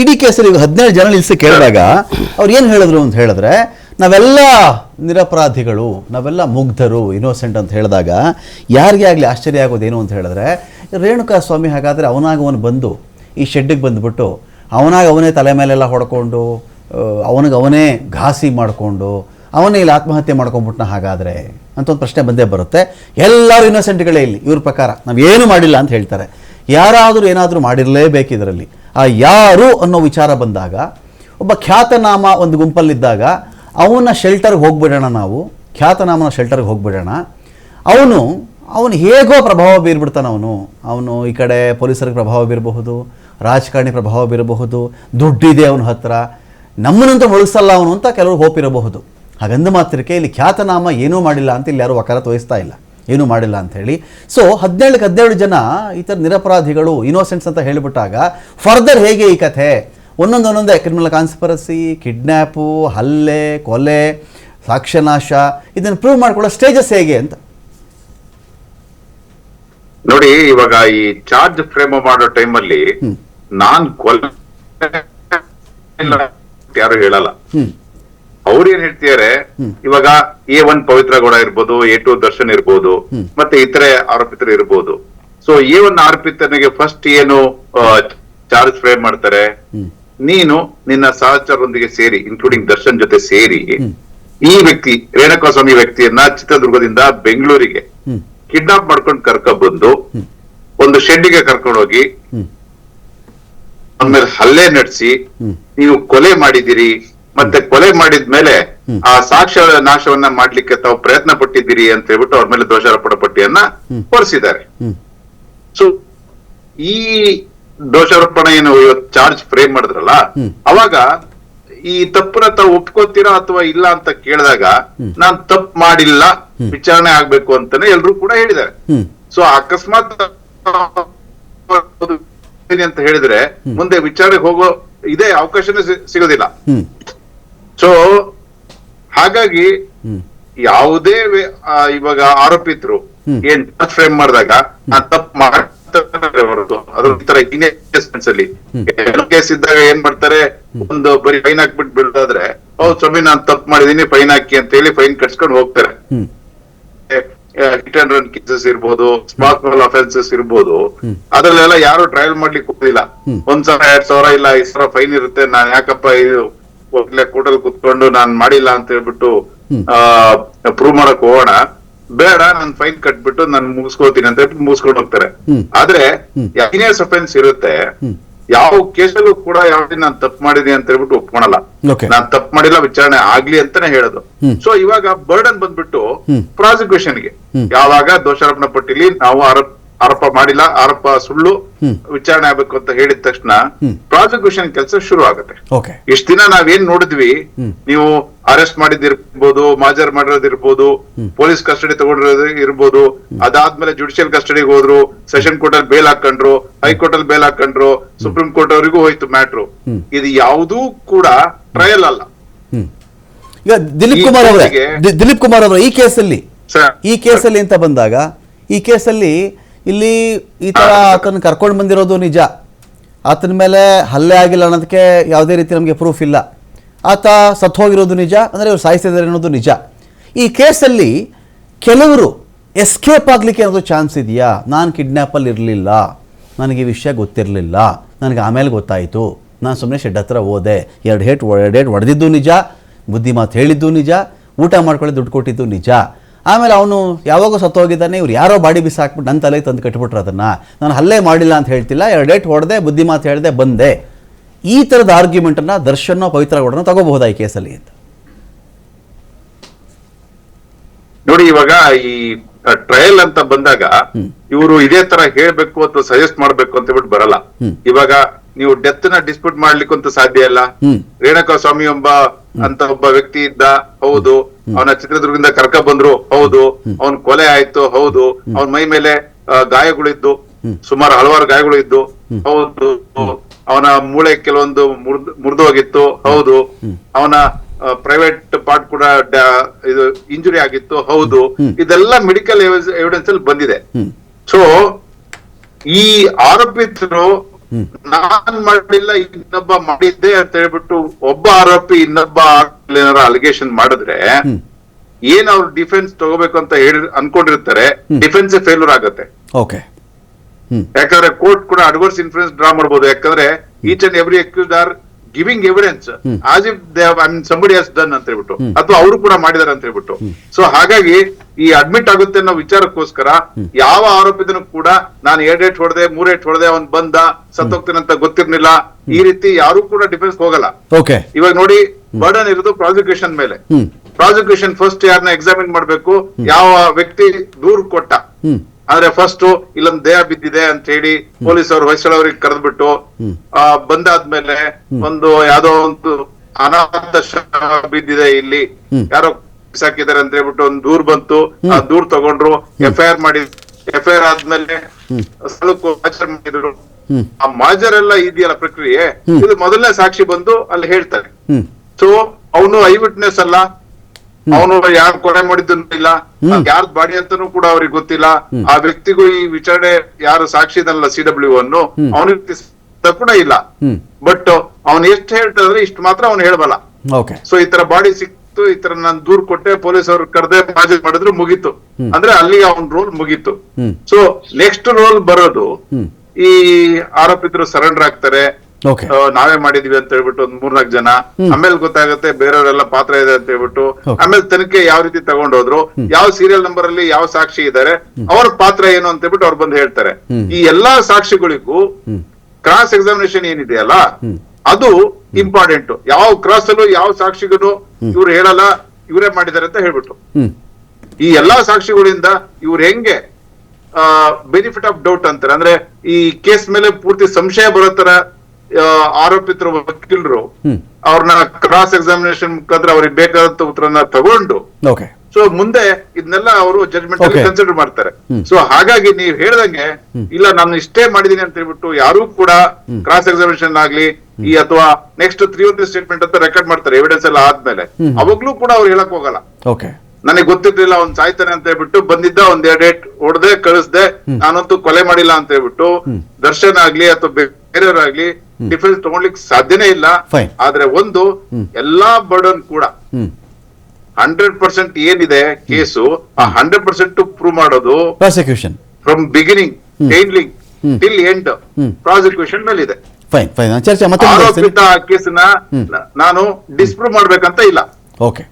ಇಡೀ ಕೇಸಲ್ಲಿ ಈಗ ಹದಿನೇಳು ಜನ ನಿಲ್ಲಿಸಿ ಕೇಳಿದಾಗ ಅವ್ರು ಏನು ಹೇಳಿದ್ರು ಅಂತ ಹೇಳಿದ್ರೆ, ನಾವೆಲ್ಲ ನಿರಪರಾಧಿಗಳು, ನಾವೆಲ್ಲ ಮುಗ್ಧರು ಇನೋಸೆಂಟ್ ಅಂತ ಹೇಳಿದಾಗ ಯಾರಿಗೆ ಆಗಲಿ ಆಶ್ಚರ್ಯ ಆಗೋದೇನು ಅಂತ ಹೇಳಿದ್ರೆ, ರೇಣುಕಾ ಸ್ವಾಮಿ ಹಾಗಾದರೆ ಅವನಾಗ ಅವನು ಬಂದು ಈ ಶೆಡ್ಡಿಗೆ ಬಂದುಬಿಟ್ಟು ಅವನಾಗ ಅವನೇ ತಲೆ ಮೇಲೆಲ್ಲ ಹೊಡ್ಕೊಂಡು ಅವನಿಗೆ ಅವನೇ ಘಾಸಿ ಮಾಡಿಕೊಂಡು, ಅವನೇ ಇಲ್ಲಿ ಆತ್ಮಹತ್ಯೆ ಮಾಡ್ಕೊಂಡ್ಬಿಟ್ನ ಹಾಗಾದರೆ ಅಂತ ಒಂದು ಪ್ರಶ್ನೆ ಬಂದೇ ಬರುತ್ತೆ. ಎಲ್ಲರೂ ಇನ್ನೋಸೆಂಟ್ಗಳೇ ಇಲ್ಲಿ. ಇವ್ರ ಪ್ರಕಾರ ನಾವು ಏನು ಮಾಡಿಲ್ಲ ಅಂತ ಹೇಳ್ತಾರೆ. ಯಾರಾದರೂ ಏನಾದರೂ ಮಾಡಿರಲೇಬೇಕು ಇದರಲ್ಲಿ ಯಾರು ಅನ್ನೋ ವಿಚಾರ ಬಂದಾಗ, ಒಬ್ಬ ಖ್ಯಾತನಾಮ ಒಂದು ಗುಂಪಲ್ಲಿದ್ದಾಗ, ಅವನ ಶೆಲ್ಟರ್ಗೆ ಹೋಗ್ಬಿಡೋಣ ನಾವು. ಖ್ಯಾತನಾಮನ ಶೆಲ್ಟರ್ಗೆ ಹೋಗ್ಬಿಡೋಣ. ಅವನು ಅವನು ಹೇಗೋ ಪ್ರಭಾವ ಬೀರ್ಬಿಡ್ತಾನೆ ಅವನು. ಅವನು ಈ ಕಡೆ ಪೊಲೀಸರಿಗೆ ಪ್ರಭಾವ ಬೀರಬಹುದು, ರಾಜಕಾರಣಿ ಪ್ರಭಾವ ಬೀರಬಹುದು, ದುಡ್ಡಿದೆ ಅವನ ಹತ್ರ. ನಮ್ಮನ್ನಂತೂ ಮುಳುಗಿಸಲ್ಲ ಅವನು ಅಂತ ಕೆಲವರು ಹೋಪ್ ಇರಬಹುದು. ಹಾಗಂದ ಮಾತ್ರಕ್ಕೆ ಇಲ್ಲಿ ಖ್ಯಾತನಾಮ ಏನೂ ಮಾಡಿಲ್ಲ ಅಂತ ಇಲ್ಲಿ ಯಾರು ವಕಾರ ತೋರಿಸ್ತಾ ಇಲ್ಲ. ಏನೂ ಮಾಡಿಲ್ಲ ಅಂತ ಹೇಳಿ. ಸೊ ಹದಿನೇಳಕ್ಕೆ ಹದಿನೇಳು ಜನ ಈ ಥರ ನಿರಪರಾಧಿಗಳು ಇನೋಸೆಂಟ್ಸ್ ಅಂತ ಹೇಳಿಬಿಟ್ಟಾಗ ಫರ್ದರ್ ಹೇಗೆ ಈ ಕಥೆ? ಒಂದೊಂದು ಒಂದೊಂದೇ ಕ್ರಿಮಿನಲ್ ಕಾನ್ಸ್ಪರಸಿ ಕಿಡ್ನ್ಯಾಪು ಹಲ್ಲೆ ಕೊಲೆ ಸಾಕ್ಷ್ಯನಾಶ ಇದನ್ನು ಪ್ರೂವ್ ಮಾಡ್ಕೊಳ್ಳೋ ಸ್ಟೇಜಸ್ ಹೇಗೆ ಅಂತ. ನೋಡಿ ಇವಾಗ ಈ ಚಾರ್ಜ್ ಫ್ರೇಮ್ ಮಾಡೋ ಟೈಮಲ್ಲಿ ಅಲ್ಲಿ ನಾನ್ ಕೊಲೆ ಯಾರು ಹೇಳಲ್ಲ. ಅವ್ರು ಏನ್ ಹೇಳ್ತಿದಾರೆ? ಇವಾಗ ಎ ಒನ್ ಪವಿತ್ರ ಗೌಡ ಇರ್ಬೋದು ಎ ಟು ದರ್ಶನ್ ಇರ್ಬೋದು. ಮತ್ತೆ ಇತರೆ ಆರೋಪಿತರು ಇರ್ಬೋದು. ಸೊ ಎ ಒನ್ ಆರೋಪಿತನಿಗೆ ಫಸ್ಟ್ ಏನು ಚಾರ್ಜ್ ಫ್ರೇಮ್ ಮಾಡ್ತಾರೆ? ನೀನು ನಿನ್ನ ಸಹಚರರೊಂದಿಗೆ ಸೇರಿ ಇನ್ಕ್ಲೂಡಿಂಗ್ ದರ್ಶನ್ ಜೊತೆ ಸೇರಿ ಈ ವ್ಯಕ್ತಿ ರೇಣುಕಾಸ್ವಾಮಿ ವ್ಯಕ್ತಿಯನ್ನ ಚಿತ್ರದುರ್ಗದಿಂದ ಬೆಂಗಳೂರಿಗೆ ಕಿಡ್ನಾಪ್ ಮಾಡ್ಕೊಂಡು ಕರ್ಕೊಂಡ್ ಬಂದು ಹ್ಮ್. ಒಂದು ಶೆಡ್ಡಿಗೆ ಕರ್ಕೊಂಡು ಹೋಗಿ ಹ್ಮ್. ಆಮೇಲೆ ಹಲ್ಲೆ ನಡೆಸಿ ನೀವು ಕೊಲೆ ಮಾಡಿದಿರಿ ಮತ್ತೆ ಕೊಲೆ ಮಾಡಿದ ಮೇಲೆ ಆ ಸಾಕ್ಷ್ಯ ನಾಶವನ್ನ ಮಾಡ್ಲಿಕ್ಕೆ ತಾವು ಪ್ರಯತ್ನ ಪಟ್ಟಿದ್ದೀರಿ ಅಂತ ಹೇಳ್ಬಿಟ್ಟು ಅವ್ರ ಮೇಲೆ ದೋಷಾರೋಪಣ ಪಟ್ಟಿಯನ್ನ. ಹೊರಿಸಿದ್ದಾರೆ. ಸೊ ಈ ದೋಷಾರೋಪಣ ಏನು ಇವತ್ತು ಚಾರ್ಜ್ ಫ್ರೇಮ್ ಮಾಡಿದ್ರಲ್ಲ. ಅವಾಗ ಈ ತಪ್ಪನ್ನ ತಾವು ಒಪ್ಕೋತೀರಾ ಅಥವಾ ಇಲ್ಲ ಅಂತ ಕೇಳಿದಾಗ. ನಾನ್ ತಪ್ಪು ಮಾಡಿಲ್ಲ ವಿಚಾರಣೆ ಆಗ್ಬೇಕು ಅಂತಾನೆ ಎಲ್ರು ಕೂಡ ಹೇಳಿದ್ದಾರೆ. ಸೊ ಅಕಸ್ಮಾತ್ ಅಂತ ಹೇಳಿದ್ರೆ ಮುಂದೆ ವಿಚಾರಣೆಗೆ ಹೋಗೋ ಇದೇ ಅವಕಾಶನೇ ಸಿಗೋದಿಲ್ಲ. ಸೊ ಹಾಗಾಗಿ ಯಾವುದೇ ಇವಾಗ ಆರೋಪಿತರು ಏನ್ ಫ್ರೇಮ್ ಮಾಡಿದಾಗ ನಾನ್ ತಪ್ಪು ಮಾಡ್ತಾರೆ ಹೊರತು ಅದ್ರ ತರ ಅಲ್ಲಿ. ಕೇಸ್ ಇದ್ದಾಗ ಏನ್ ಮಾಡ್ತಾರೆ? ಒಂದು ಬರೀ ಫೈನ್ ಹಾಕ್ಬಿಟ್ಟು ಬಿಡೋದಾದ್ರೆ ಓ ಸ್ವಾಮಿ ನಾನ್ ತಪ್ಪು ಮಾಡಿದೀನಿ ಫೈನ್ ಹಾಕಿ ಅಂತ ಹೇಳಿ ಫೈನ್ ಕಟ್ಸ್ಕೊಂಡು ಹೋಗ್ತಾರೆ. ಹಿಟ್ ಅಂಡ್ ರನ್ ಕೇಸಸ್ ಇರ್ಬೋದು ಸ್ಮಾಲ್ ಅಫೆನ್ಸಸ್ ಇರ್ಬೋದು. ಅದ್ರಲ್ಲೆಲ್ಲ ಯಾರು ಟ್ರಯಲ್ ಮಾಡ್ಲಿಕ್ಕೆ ಹೋಗಿಲ್ಲ. ಒಂದ್ ಸಾವಿರ ಎರಡ್ ಸಾವಿರ ಇಲ್ಲ ಐದ್ ಸಾವಿರ ಫೈನ್ ಇರುತ್ತೆ ನಾನ್ ಯಾಕಪ್ಪ ಇದು ಒಳ್ಳೆ ಕೂಟಲ್ ಕುತ್ಕೊಂಡು ನಾನ್ ಮಾಡಿಲ್ಲ ಅಂತ ಹೇಳ್ಬಿಟ್ಟು ಆ ಪ್ರೂವ್ ಮಾಡಕ್ ಹೋಗೋಣ. ಬೇಡ ನನ್ ಫೈನ್ ಕಟ್ಬಿಟ್ಟು ನಾನು ಮುಗಿಸ್ಕೊಳ್ತೀನಿ ಅಂತ ಹೇಳ್ಬಿಟ್ಟು ಮುಗಿಸ್ಕೊಂಡು ಹೋಗ್ತಾರೆ. ಆದ್ರೆ. ಸೀನಿಯರ್ಸ್ ಅಫೆನ್ಸ್ ಇರುತ್ತೆ ಯಾವ ಕೇಸಲ್ಲೂ ಕೂಡ ಯಾವ್ದು ನಾನು ತಪ್ಪು ಮಾಡಿದೆ ಅಂತ ಹೇಳ್ಬಿಟ್ಟು ಒಪ್ಕೊಳಲ್ಲ. ನಾನ್ ತಪ್ಪು ಮಾಡಿಲ್ಲ ವಿಚಾರಣೆ ಆಗ್ಲಿ ಅಂತಾನೆ ಹೇಳೋದು. ಸೊ ಇವಾಗ ಬರ್ಡನ್ ಬಂದ್ಬಿಟ್ಟು ಪ್ರಾಸಿಕ್ಯೂಷನ್ ಪ್ರಾಸಿಕ್ಯೂಷನ್ಗೆ ಯಾವಾಗ ದೋಷಾರೋಪನ ಪಟ್ಟಿಲಿ ನಾವು ಆರೋಪ ಆರೋಪ ಮಾಡಿಲ್ಲ ಆರೋಪ ಸುಳ್ಳು ವಿಚಾರಣೆ ಆಗ್ಬೇಕು ಅಂತ ಹೇಳಿದ ತಕ್ಷಣ. ಪ್ರಾಸಿಕ್ಯೂಷನ್ ಕೆಲಸ ಶುರು ಆಗುತ್ತೆ ಇಷ್ಟ ದಿನ ನಾವೇನ್ ನೋಡಿದ್ವಿ ನೀವು ಅರೆಸ್ಟ್ ಮಾಡಿದಿರ್ಬೋದು ಮಾಜರ್ ಮಾಡಿರೋದಿರ್ಬೋದು. ಪೊಲೀಸ್ ಕಸ್ಟಡಿ ತಗೊಂಡಿರೋದು ಇರ್ಬೋದು ಅದಾದ್ಮೇಲೆ ಜುಡಿಷಿಯಲ್ ಕಸ್ಟಡಿಗೆ ಹೋದ್ರು ಸೆಷನ್ ಕೋರ್ಟ್ ಅಲ್ಲಿ ಬೇಲ್ ಹಾಕೊಂಡ್ರು ಹೈಕೋರ್ಟ್ ಅಲ್ಲಿ ಬೇಲ್ ಹಾಕೊಂಡ್ರು ಸುಪ್ರೀಂ ಕೋರ್ಟ್ ಅವರಿಗೂ ಹೋಯ್ತು ಮ್ಯಾಟ್ರು ಇದು ಯಾವುದೂ ಕೂಡ ಟ್ರಯಲ್ ಅಲ್ಲ. ಈಗ ದಿಲೀಪ್ ಕುಮಾರ್ ಅವರೇ ದಿಲೀಪ್ ಕುಮಾರ್ ಅವರ ಈ ಕೇಸಲ್ಲಿ ಈ ಕೇಸಲ್ಲಿ ಅಂತ ಬಂದಾಗ ಈ ಕೇಸಲ್ಲಿ ಇಲ್ಲಿ ಈ ಥರ ಆತನ ಕರ್ಕೊಂಡು ಬಂದಿರೋದು ನಿಜ. ಆತನ ಮೇಲೆ ಹಲ್ಲೆ ಆಗಿಲ್ಲ ಅನ್ನೋದಕ್ಕೆ ಯಾವುದೇ ರೀತಿ ನಮಗೆ ಪ್ರೂಫ್ ಇಲ್ಲ. ಆತ ಸತ್ತು ಹೋಗಿರೋದು ನಿಜ, ಅಂದರೆ ಇವ್ರು ಸಾಯಿಸಿದ್ದಾರೆ ಅನ್ನೋದು ನಿಜ. ಈ ಕೇಸಲ್ಲಿ ಕೆಲವರು ಎಸ್ಕೇಪ್ ಆಗಲಿಕ್ಕೆ ಏನಾದರೂ ಚಾನ್ಸ್ ಇದೆಯಾ? ನಾನು ಕಿಡ್ನ್ಯಾಪಲ್ಲಿ ಇರಲಿಲ್ಲ. ನನಗೆ ಈ ವಿಷಯ ಗೊತ್ತಿರಲಿಲ್ಲ. ನನಗೆ ಆಮೇಲೆ ಗೊತ್ತಾಯಿತು. ನಾನು ಸುಮ್ಮನೆ ಶೆಡ್ ಹತ್ರ ಹೋದೆ. ಎರಡು ಹೇಟ್ ಎರಡು ಹೇಟ್ ಹೊಡೆದಿದ್ದು ನಿಜ. ಬುದ್ಧಿ ಮಾತು ಹೇಳಿದ್ದು ನಿಜ. ಊಟ ಮಾಡ್ಕೊಳ್ಳಿ ದುಡ್ಡು ಕೊಟ್ಟಿದ್ದು ನಿಜ. ಆಮೇಲೆ ಅವನು ಯಾವಾಗೋ ಸತ್ತೋಗಿದ್ದಾನೆ ಇವ್ರು ಯಾರೋ ಬಾಡಿ ಬಿಸಿ ಹಾಕ್ಬಿಟ್ಟು ನನ್ನ ತಲೆಗೆ ತಂದು ಕಟ್ಬಿಟ್ರು ಅದನ್ನು ನಾನು ಹಲ್ಲೆ ಮಾಡಿಲ್ಲ ಅಂತ ಹೇಳ್ತಿಲ್ಲ ಎರಡು ಡೇಟ್ ಹೊಡೆದೆ ಬುದ್ಧಿ ಮಾತು ಹೇಳಿದೆ ಬಂದೆ ಈ ಥರದ ಆರ್ಗ್ಯುಮೆಂಟನ್ನು ದರ್ಶನ ಪವಿತ್ರ ಗೌಡನ ತಗೋಬಹುದಾ ಈ ಕೇಸಲ್ಲಿ ಅಂತ ನೋಡಿ ಇವಾಗ ಈ ಟ್ರಯಲ್ ಅಂತ ಬಂದಾಗ. ಇವರು ಇದೇ ತರ ಹೇಳ್ಬೇಕು ಅಥವಾ ಸಜೆಸ್ಟ್ ಮಾಡ್ಬೇಕು ಅಂತ ಬಿಟ್ಟು ಬರಲ್ಲ. ಇವಾಗ ನೀವು ಡೆತ್ನ ಡಿಸ್ಪ್ಯೂಟ್ ಮಾಡ್ಲಿಕ್ಕಂತೂ ಸಾಧ್ಯ ಇಲ್ಲ ಹ್ಮ್. ರೇಣುಕಾ ಸ್ವಾಮಿ ಒಬ್ಬ ಅಂತ ಒಬ್ಬ ವ್ಯಕ್ತಿ ಇದ್ದ ಹೌದು ಅವನ ಚಿತ್ರದುರ್ಗದಿಂದ ಕರ್ಕ ಬಂದ್ರು ಹೌದು ಅವನ್ ಕೊಲೆ ಆಯ್ತು ಹೌದು ಅವನ್ ಮೈ ಮೇಲೆ ಗಾಯಗಳಿದ್ದು ಸುಮಾರು ಹಲವಾರು ಗಾಯಗಳು ಇದ್ದು ಹೌದು ಅವನ ಮೂಳೆ ಕೆಲವೊಂದು ಮುರಿದು ಹೋಗಿತ್ತು ಹೌದು ಅವನ ಪ್ರೈವೇಟ್ ಪಾರ್ಟ್ ಕೂಡ ಇದು ಇಂಜುರಿ ಆಗಿತ್ತು ಹೌದು ಇದೆಲ್ಲ ಮೆಡಿಕಲ್ ಎವಿಡೆನ್ಸ್ ಅಲ್ಲಿ ಬಂದಿದೆ. ಸೊ ಈ ಆರೋಪಿತರು ನಾನ್ ಮಾಡಿಲ್ಲ ಇನ್ನೊಬ್ಬ ಮಾಡಿದ್ದೆ ಅಂತ ಹೇಳ್ಬಿಟ್ಟು ಒಬ್ಬ ಆರೋಪಿ ಇನ್ನೊಬ್ಬ ಏನಾರ ಅಲಿಗೇಷನ್ ಮಾಡಿದ್ರೆ ಏನ್ ಅವ್ರು ಡಿಫೆನ್ಸ್ ತಗೋಬೇಕು ಅಂತ ಹೇಳಿ ಅನ್ಕೊಂಡಿರ್ತಾರೆ ಡಿಫೆನ್ಸ್ ಫೇಲ್ಯೂರ್ ಆಗುತ್ತೆ. ಓಕೆ ಯಾಕಂದ್ರೆ ಕೋರ್ಟ್ ಕೂಡ ಅಡ್ವರ್ಸ್ ಇನ್ಫ್ಲೂಯೆನ್ಸ್ ಡ್ರಾ ಮಾಡಬಹುದು ಯಾಕಂದ್ರೆ each and every accuse are giving evidence as if they somebody has done ಅಂತ ಹೇಳ್ಬಿಟ್ಟು. ಅಥವಾ ಅವರು ಕೂಡ ಮಾಡಿದಾರೆ ಅಂತ ಹೇಳ್ಬಿಟ್ಟು. ಸೊ ಹಾಗಾಗಿ ಈ ಅಡ್ಮಿಟ್ ಆಗುತ್ತೆ ಅನ್ನೋ ವಿಚಾರಕ್ಕೋಸ್ಕರ ಯಾವ ಆರೋಪಿದನು ಕೂಡ ನಾನು ಎರಡ್ ಏಟ್ ಹೊಡೆದೆ ಮೂರ್ ಏಟ್ ಹೊಡೆದೆ ಅವ್ನ್ ಬಂದ ಸತ್ತೋಗ್ತಾನೆ ಅಂತ ಗೊತ್ತಿರ್ಲಿಲ್ಲ ಈ ರೀತಿ ಯಾರು ಕೂಡ ಡಿಫೆನ್ಸ್ ಹೋಗಲ್ಲ. ಓಕೆ ಇವಾಗ ನೋಡಿ ಬರ್ಡನ್ ಇರೋದು ಪ್ರಾಸಿಕ್ಯೂಷನ್ ಮೇಲೆ. ಪ್ರಾಸಿಕ್ಯೂಷನ್ ಫಸ್ಟ್ ಯಾರನ್ನ ಎಕ್ಸಾಮಿನ್ ಮಾಡ್ಬೇಕು ಯಾವ ವ್ಯಕ್ತಿ ದೂರ್ ಕೊಟ್ಟ. ಆದ್ರೆ ಫಸ್ಟ್ ಇಲ್ಲೊಂದು ದೇಹ ಬಿದ್ದಿದೆ ಅಂತ ಹೇಳಿ ಪೊಲೀಸ್ ಅವರು ಹೊಯ್ಸಳವ್ರಿಗೆ ಕರೆದ್ಬಿಟ್ಟು ಆ, ಬಂದಾದ್ಮೇಲೆ ಒಂದು ಯಾವ್ದೋ ಒಂದು ಅನಾಥ ಬಿದ್ದಿದೆ ಇಲ್ಲಿ. ಯಾರೋ ಸಾಕಿದ್ದಾರೆ ಅಂತ ಹೇಳ್ಬಿಟ್ಟು ಒಂದು ದೂರ್ ಬಂತು. ಆ ದೂರ್ ತಗೊಂಡ್ರು ಎಫ್ ಐ ಆರ್ ಮಾಡಿ ಎಫ್ ಐ ಆರ್ ಆದ್ಮೇಲೆ ಸ್ಥಳಕ್ಕೂ ಹಾಜರ್ ಮಾಡಿದ್ರು. ಆ ಮಾಜರ್ ಎಲ್ಲ ಇದೆಯಲ್ಲ ಪ್ರಕ್ರಿಯೆ? ಇದು ಮೊದಲನೇ ಸಾಕ್ಷಿ ಬಂದು ಅಲ್ಲಿ ಹೇಳ್ತಾರೆ. ಸೊ ಅವನು ಐ ವಿಟ್ನೆಸ್ ಅಲ್ಲ. ಅವನು ಯಾರು ಕೊಲೆ ಮಾಡಿದ್ದನ್ನು ಇಲ್ಲ. ಯಾರ್ದು ಬಾಡಿ ಅಂತಾನೂ ಕೂಡ ಅವ್ರಿಗೆ ಗೊತ್ತಿಲ್ಲ. ಆ ವ್ಯಕ್ತಿಗೂ ಈ ವಿಚಾರಣೆ ಯಾರು ಸಾಕ್ಷಿ ಇದಲ್ಲ ಸಿ ಡಬ್ಲ್ಯೂ ಅನ್ನು ಅವನಿಗೆ ಕೂಡ ಇಲ್ಲ. ಬಟ್ ಅವನ್ ಎಷ್ಟ್ ಹೇಳ್ತಾರೆ ಇಷ್ಟು ಮಾತ್ರ ಅವ್ನು ಹೇಳಬಲ್ಲ. ಸೊ ಈ ತರ ಬಾಡಿ ಸಿಕ್ತು ಈ ತರ ನಾನು ದೂರ್ ಕೊಟ್ಟೆ ಪೊಲೀಸ್ ಅವ್ರು ಕರೆದೆ ಮಾಜಿ ಮಾಡಿದ್ರು ಮುಗೀತು. ಅಂದ್ರೆ ಅಲ್ಲಿ ಅವನ್ ರೋಲ್ ಮುಗೀತು. ಸೊ ನೆಕ್ಸ್ಟ್ ರೋಲ್ ಬರೋದು ಈ ಆರೋಪಿತರು ಸರೆಂಡರ್ ಆಗ್ತಾರೆ. ನಾವೇ ಮಾಡಿದೀವಿ ಅಂತ ಹೇಳ್ಬಿಟ್ಟು ಒಂದ್ ಮೂರ್ನಾಲ್ಕು ಜನ. ಆಮೇಲೆ ಗೊತ್ತಾಗುತ್ತೆ ಬೇರೆಯವರೆಲ್ಲ ಪಾತ್ರ ಇದೆ ಅಂತ ಹೇಳ್ಬಿಟ್ಟು. ಆಮೇಲೆ ತನಿಖೆ ಯಾವ ರೀತಿ ತಗೊಂಡೋದ್ರು ಯಾವ ಸೀರಿಯಲ್ ನಂಬರ್ ಅಲ್ಲಿ ಯಾವ ಸಾಕ್ಷಿ ಇದ್ದಾರೆ ಅವ್ರ ಪಾತ್ರ ಏನು ಅಂತ ಹೇಳ್ಬಿಟ್ಟು ಅವ್ರು ಬಂದು ಹೇಳ್ತಾರೆ. ಈ ಎಲ್ಲಾ ಸಾಕ್ಷಿಗಳಿಗೂ ಕ್ರಾಸ್ ಎಕ್ಸಾಮಿನೇಷನ್ ಏನಿದೆಯಲ್ಲ ಅದು ಇಂಪಾರ್ಟೆಂಟ್ ಯಾವ ಕ್ರಾಸ್ ಅಲ್ಲೂ ಯಾವ ಸಾಕ್ಷಿಗೂ ಇವ್ರು ಹೇಳಲ್ಲ ಇವರೇ ಮಾಡಿದ್ದಾರೆ ಅಂತ ಹೇಳ್ಬಿಟ್ಟು. ಈ ಎಲ್ಲಾ ಸಾಕ್ಷಿಗಳಿಂದ ಇವ್ರು ಹೆಂಗೆ ಬೆನಿಫಿಟ್ ಆಫ್ ಡೌಟ್ ಅಂತಾರೆ. ಅಂದ್ರೆ ಈ ಕೇಸ್ ಮೇಲೆ ಪೂರ್ತಿ ಸಂಶಯ ಬರೋ ತರ ಆರೋಪಿತರು ವಕೀಲರು. ಅವ್ರನ್ನ ಕ್ರಾಸ್ ಎಕ್ಸಾಮಿನೇಷನ್ ಮುಖಾಂತರ ಅವ್ರಿಗೆ ಬೇಕಾದಂತ ಉತ್ತರನ ತಗೊಂಡು ಸೊ ಮುಂದೆ ಇದನ್ನೆಲ್ಲ ಅವರು ಜಡ್ಜ್ಮೆಂಟ್ ಅಲ್ಲಿ ಕನ್ಸಿಡರ್ ಮಾಡ್ತಾರೆ. ಸೊ ಹಾಗಾಗಿ ನೀವು ಹೇಳ್ದಂಗೆ ಇಲ್ಲ ನಾನು ಇಷ್ಟೇ ಮಾಡಿದೀನಿ ಅಂತ ಹೇಳ್ಬಿಟ್ಟು ಯಾರು ಕೂಡ ಕ್ರಾಸ್ ಎಕ್ಸಾಮಿನೇಷನ್ ಆಗ್ಲಿ ಈ ಅಥವಾ ನೆಕ್ಸ್ಟ್ ತ್ರೀ ಒನ್ ಸ್ಟೇಟ್ಮೆಂಟ್ ಅಂತ ರೆಕಾರ್ಡ್ ಮಾಡ್ತಾರೆ ಎವಿಡೆನ್ಸ್ ಎಲ್ಲ ಆದ್ಮೇಲೆ. ಅವಾಗ್ಲೂ ಕೂಡ ಅವ್ರು ಹೇಳಕ್ ಹೋಗಲ್ಲ. ನನಗೆ ಗೊತ್ತಿರ್ಲಿಲ್ಲ ಅವ್ನ್ ಸಾಯ್ತಾನೆ ಅಂತ ಹೇಳ್ಬಿಟ್ಟು ಬಂದಿದ್ದ ಒಂದ್ ಎರಡ್ ಡೇಟ್ ಹೊಡೆದೆ ಕಳಿಸ್ದೆ ನಾನಂತೂ ಕೊಲೆ ಮಾಡಿಲ್ಲ ಅಂತ ಹೇಳ್ಬಿಟ್ಟು ದರ್ಶನ್ ಆಗ್ಲಿ ಅಥವಾ ಬೇರೆಯವರಾಗ್ಲಿ ಡಿಫೆನ್ಸ್ ತಗೊಳ್ಲಿಕ್ಕೆ ಸಾಧ್ಯನೇ ಇಲ್ಲ. ಆದ್ರೆ ಒಂದು ಎಲ್ಲಾ ಬರ್ಡನ್ ಕೂಡ. ಹಂಡ್ರೆಡ್ ಪರ್ಸೆಂಟ್ ಏನಿದೆ ಕೇಸು ಆ ಹಂಡ್ರೆಡ್ ಪರ್ಸೆಂಟ್ ಪ್ರೂವ್ ಮಾಡೋದು ಪ್ರಾಸಿಕ್ಯೂಷನ್ ಫ್ರಮ್ ಬಿಗಿನಿಂಗ್ ಟೈನ್ಲಿಂಗ್ ಟಿಲ್ ಎಂಡ್ ಪ್ರಾಸಿಕ್ಯೂಷನ್ ಮೇಲೆ ಇದೆ ಫೈನ್ ಫೈನ್ ಚರ್ಚೆ ಮತ್ತೆ ಆ ಆರೋಪಿತ ಕೇಸನ್ನ ನಾನು ಡಿಸ್ಪ್ರೂವ್ ಮಾಡ್ಬೇಕಂತ ಇಲ್ಲ. ಓಕೆ